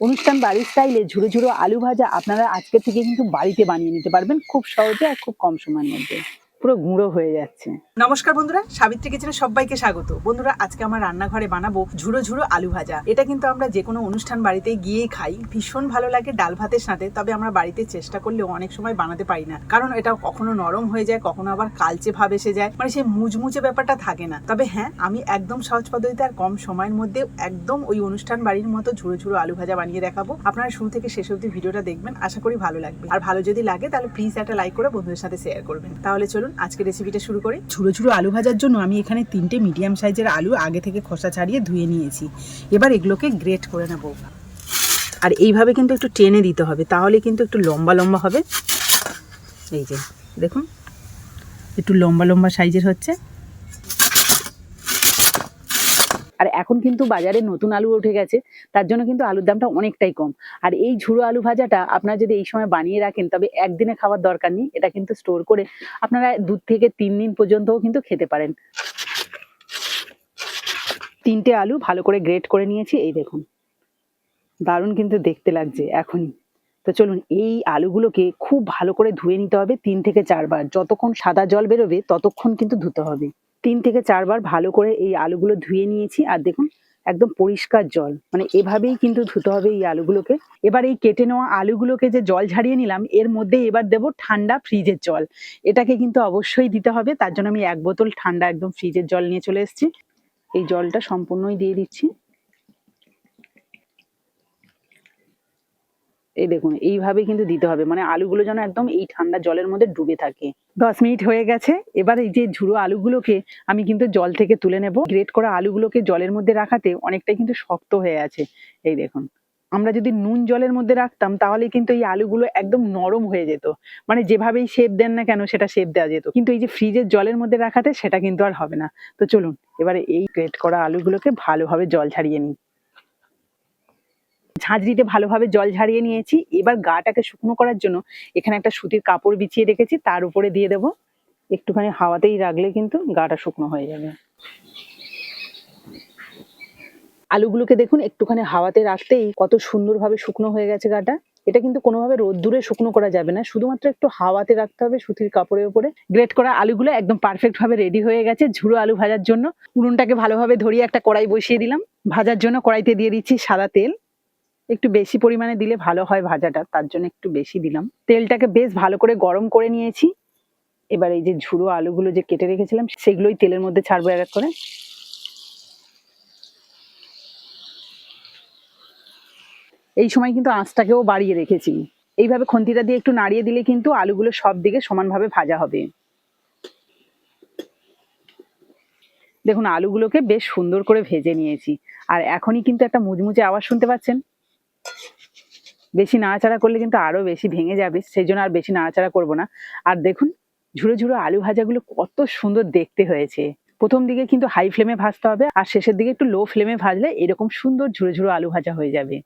অনুষ্ঠান বাড়ির স্টাইলে ঝুড়ো ঝুড়ো আলু ভাজা আপনারা আজকে থেকে কিন্তু বাড়িতে বানিয়ে নিতে পারবেন খুব সহজে আর খুব কম সময়ের মধ্যে। পুরো গুঁড়ো হয়ে যাচ্ছে। নমস্কার বন্ধুরা, সাবিত্রী কিচেনে সবাইকে স্বাগত। বন্ধুরা, আজকে আমার রান্নাঘরে বানাবো ঝুড়ো ঝুড়ো আলু ভাজা। এটা কিন্তু আমরা যে কোনো অনুষ্ঠান বাড়িতে গিয়েই খাই। ভীষণ ভালো লাগে ডাল ভাতের সাথে, তবে আমরা বাড়িতে চেষ্টা করলেও অনেক সময় বানাতে পারি না। কারণ এটা কখনো নরম হয়ে যায়, কখনো আবার কালচে ভাব এসে যায়। মানে সেই মুচমুচে ব্যাপারটা থাকে না। তবে হ্যাঁ আমি একদম সহজ পদ্ধতিতে আর কম সময়ের মধ্যে একদম ওই অনুষ্ঠান বাড়ির মতো ঝুড়ো ঝুড়ো আলু ভাজা বানিয়ে দেখাবো। আপনারা শুরু থেকে শেষ অবধি ভিডিওটা দেখবেন। আশা করি ভালো লাগবে। আর ভালো যদি লাগে, তাহলে প্লিজ একটা লাইক করে বন্ধুদের সাথে শেয়ার করবেন। তাহলে চলুন আজকে রেসিপিটা শুরু করি। ছোটো ছোটো আলু ভাজার জন্য আমি এখানে তিনটে মিডিয়াম সাইজের আলু আগে থেকে খোসা ছাড়িয়ে ধুয়ে নিয়েছি। এবার এগুলোকে গ্রেট করে নেব। আর এইভাবে কিন্তু একটু টেনে দিতে হবে, তাহলে কিন্তু একটু লম্বা লম্বা হবে। এই যে, দেখুন, একটু লম্বা লম্বা সাইজের হচ্ছে। আর এখন কিন্তু বাজারে নতুন আলু উঠে গেছে, তার জন্য কিন্তু আলুর দামটা অনেকটাই কম। আর এই ঝুড়ো আলু ভাজাটা আপনারা যদি এই সময় বানিয়ে রাখেন, তবে একদিনে খাওয়ার দরকার নেই, এটা কিন্তু স্টোর করে আপনারা দু থেকে তিন দিন পর্যন্তও কিন্তু খেতে পারেন। তিনটে আলু ভালো করে গ্রেট করে নিয়েছি, এই দেখুন। দারুণ কিন্তু দেখতে লাগছে এখনই। তো চলুন, এই আলুগুলোকে খুব ভালো করে ধুয়ে নিতে হবে তিন থেকে চারবার। যতক্ষণ সাদা জল বেরোবে, ততক্ষণ কিন্তু ধুতে হবে। তিন থেকে চারবার ভালো করে এই আলুগুলো ধুয়ে নিয়েছি আর দেখুন, একদম পরিষ্কার জল। মানে এভাবেই কিন্তু ধুতে হবে এই আলুগুলোকে। এবার এই কেটে নেওয়া আলুগুলোকে যে জল ঝাড়িয়ে নিলাম, এর মধ্যে এবার দেব ঠান্ডা ফ্রিজের জল। এটাকে কিন্তু অবশ্যই দিতে হবে, তার জন্য আমি এক বোতল ঠান্ডা একদম ফ্রিজের জল নিয়ে চলে এসেছি। এই জলটা সম্পূর্ণই দিয়ে দিচ্ছি। এই দেখুন এইভাবে কিন্তু দিতে হবে। মানে আলুগুলো যেন একদম এই ঠান্ডা জলের মধ্যে ডুবে থাকে। দশ মিনিট হয়ে গেছে, এবার এই যে ঝুড়ো আলুগুলোকে আমি কিন্তু জল থেকে তুলে নেব। গ্রেট করা আলুগুলোকে জলের মধ্যে রাখাতে অনেকটাই কিন্তু শক্ত হয়ে আছে। এই দেখুন, আমরা যদি নুন জলের মধ্যে রাখতাম, তাহলে কিন্তু এই আলুগুলো একদম নরম হয়ে যেত। মানে যেভাবেই শেপ দেন না কেন, সেটা শেপ দেওয়া যেত। কিন্তু এই যে ফ্রিজের জলের মধ্যে রাখাতে, সেটা কিন্তু আর হবে না। তো চলুন, এবারে এই গ্রেট করা আলুগুলোকে ভালোভাবে জল ছাড়িয়ে নিই। ঝাঁঝরিতে ভালোভাবে জল ঝাড়িয়ে নিয়েছি। এবার গাটাকে শুকনো করার জন্য এখানে একটা সুতির কাপড় বিছিয়ে রেখেছি, তার উপরে দিয়ে দেব। একটুখানি হাওয়াতেই রাখলে কিন্তু গাটা শুকনো হয়ে যাবে। আলুগুলোকে দেখুন, একটুখানি হাওয়াতে রাখতেই কত সুন্দরভাবে শুকনো হয়ে গেছে গাটা। এটা কিন্তু কোনোভাবে রোদ্দুরে শুকনো করা যাবে না, শুধুমাত্র একটু হাওয়াতে রাখতে হবে সুতির কাপড়ের উপরে। গ্রেট করা আলুগুলো একদম পারফেক্ট ভাবে রেডি হয়ে গেছে, ঝুড়ো আলু ভাজার জন্য। উনুনটাকে ভালোভাবে ধরিয়ে একটা কড়াই বসিয়ে দিলাম। ভাজার জন্য কড়াইতে দিয়ে দিচ্ছি সাদা তেল। একটু বেশি পরিমাণে দিলে ভালো হয় ভাজাটা, তার জন্য একটু বেশি দিলাম। তেলটাকে বেশ ভালো করে গরম করে নিয়েছি। এবার এই যে ঝুড়ো আলুগুলো যে কেটে রেখেছিলাম, সেগুলোই তেলের মধ্যে ছাড়বো এক এক করে। এই সময় কিন্তু আঁচটাকেও বাড়িয়ে রেখেছি। এইভাবে খন্তিটা দিয়ে একটু নাড়িয়ে দিলে কিন্তু আলুগুলো সব দিকে সমানভাবে ভাজা হবে। দেখুন, আলুগুলোকে বেশ সুন্দর করে ভেজে নিয়েছি। আর এখনই কিন্তু একটা মুচমুচে আওয়াজ শুনতে পাচ্ছেন? বেশি নাড়াচাড়া করলে কিন্তু আরও বেশি ভেঙে যাবে, সেই জন্য আর বেশি নাড়াচাড়া করব না। আর দেখুন, ঝুড়ো ঝুড়ো আলু ভাজাগুলো কত সুন্দর দেখতে হয়েছে। প্রথম দিকে কিন্তু হাই ফ্লেমে ভাজতে হবে, আর শেষের দিকে একটু লো ফ্লেমে ভাজলে এরকম সুন্দর ঝুড়ো ঝুড়ো আলু ভাজা হয়ে যাবে।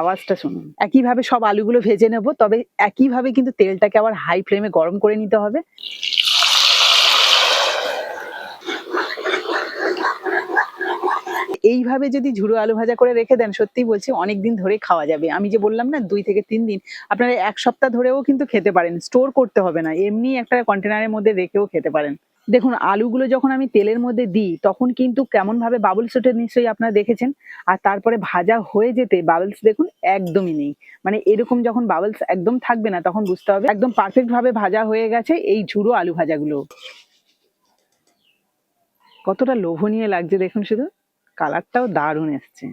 আওয়াজটা শুনুন। একইভাবে সব আলুগুলো ভেজে নেব, তবে একইভাবে কিন্তু তেলটাকে আবার হাই ফ্লেমে গরম করে নিতে হবে। এইভাবে যদি ঝুড়ো আলু ভাজা করে রেখে দেন সত্যি বলছি অনেক দিন ধরে খাওয়া যাবে। আমি যে বললাম না, দুই থেকে তিন দিন, আপনারা এক সপ্তাহ ধরেও কিন্তু খেতে পারেন স্টোর করতে হবে না, এমনি একটা কন্টেনারের মধ্যে রেখেও খেতে পারেন। দেখুন, আলুগুলো যখন আমি তেলের মধ্যে দিই, তখন কিন্তু কেমন ভাবে বাবলস ওঠে নিশ্চয়ই আপনারা দেখেছেন, আর তারপরে ভাজা হয়ে যেতে বাবলস দেখুন একদমই নেই। মানে এরকম যখন বাবলস একদম থাকবে না, তখন বুঝতে হবে একদম পারফেক্ট ভাবে ভাজা হয়ে গেছে এই ঝুড়ো আলু ভাজাগুলো। কতটা লোভনীয় লাগছে দেখুন শুধু। কালারটাও দারুণ এসছে।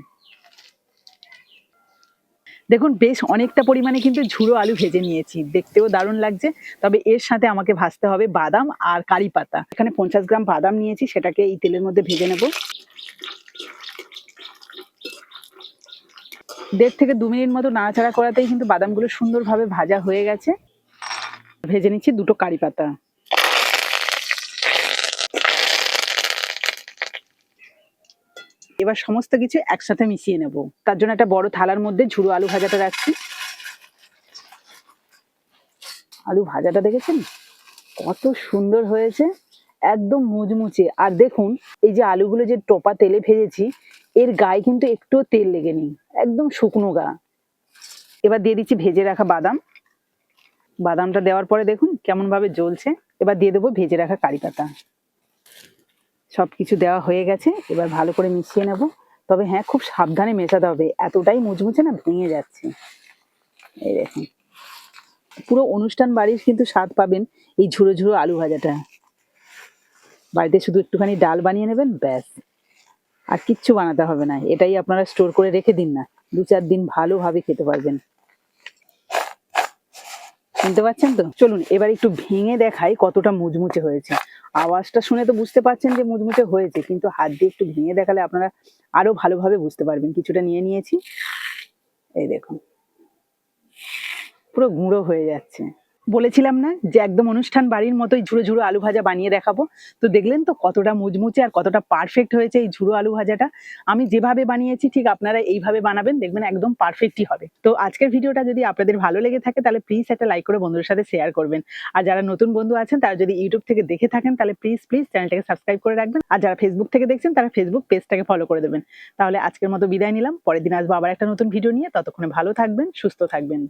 দেখুন, বেশ অনেকটা পরিমাণে কিন্তু ঝুড়ো আলু ভেজে নিয়েছি। দেখতেও দারুণ লাগছে। তবে এর সাথে আমাকে ভাজতে হবে বাদাম আর কারি পাতা। এখানে পঞ্চাশ গ্রাম বাদাম নিয়েছি, সেটাকে এই তেলের মধ্যে ভেজে নেব। দেড় থেকে দু মিনিট মতো নাড়াচাড়া করাতেই কিন্তু বাদামগুলো সুন্দরভাবে ভাজা হয়ে গেছে। ভেজে নিচ্ছি দুটো কারি পাতা। এবার সমস্ত কিছু একসাথে মিশিয়ে নেব। তার জন্য একটা বড় থালার মধ্যে ঝুড়ো আলু ভাজাটা রাখছি। আলু ভাজাটা দেখেছেন? কত সুন্দর হয়েছে, একদম মুচমুচে। আর দেখুন, এই যে আলুগুলো যে টোপা তেলে ভেজেছি, এর গায়ে কিন্তু একটুও তেল লেগে নেই একদম শুকনো গা। এবার দিয়ে দিচ্ছি ভেজে রাখা বাদাম। বাদামটা দেওয়ার পরে দেখুন কেমন ভাবে জ্বলছে। এবার দিয়ে দেবো ভেজে রাখা কারি পাতা। সব কিছু দেওয়া হয়ে গেছে, এবার ভালো করে মিশিয়ে নেব। তবে হ্যাঁ খুব সাবধানে মেশাতে হবে, এতটাই মুচমুচে না ভেঙে যাচ্ছে। এই দেখুন। পুরো অনুষ্ঠান বাড়ির কিন্তু স্বাদ পাবেন এই ঝুড়ো ঝুড়ো আলু ভাজাটা। বাড়িতে শুধু একটুখানি ডাল বানিয়ে নেবেন, ব্যাস। আর কিচ্ছু বানাতে হবে না, এটাই আপনারা স্টোর করে রেখে দিন না। দু চার দিন ভালোভাবে খেতে পারবেন। শুনতে পাচ্ছেন তো? চলুন, এবার একটু ভেঙে দেখাই কতটা মুচমুচে হয়েছে। আওয়াজটা শুনে তো বুঝতে পারছেন যে মুচমুচে হয়েছে, কিন্তু হাত দিয়ে একটু ভেঙে দেখালে আপনারা আরও ভালোভাবে বুঝতে পারবেন। কিছুটা নিয়ে নিয়েছি। এই দেখুন। পুরো গুঁড়ো হয়ে যাচ্ছে। বলেছিলাম না যে একদম অনুষ্ঠান বাড়ির মতোই ঝুড়ো ঝুড়ো আলু ভাজা বানিয়ে দেখাবো। তো দেখলেন তো কতটা মুচমুচে আর কতটা পারফেক্ট হয়েছে এই ঝুড়ো আলু ভাজাটা। আমি যেভাবে বানিয়েছি ঠিক আপনারা এইভাবে বানাবেন, দেখবেন একদম পারফেক্টই হবে। তো আজকের ভিডিওটা যদি আপনাদের ভালো লেগে থাকে তাহলে প্লিজ একটা লাইক করে বন্ধুদের সাথে শেয়ার করবেন। আর যারা নতুন বন্ধু আছেন, তারা যদি ইউটিউব থেকে দেখে থাকেন তাহলে প্লিজ প্লিজ চ্যানেলটাকে সাবস্ক্রাইব করে রাখবেন। আর যারা ফেসবুক থেকে দেখছেন, তারা ফেসবুক পেজটাকে ফলো করে দেবেন। তাহলে আজকের মতো বিদায় নিলাম। পরের দিন আসব আবার একটা নতুন ভিডিও নিয়ে। ততক্ষণে ভালো থাকবেন, সুস্থ থাকবেন।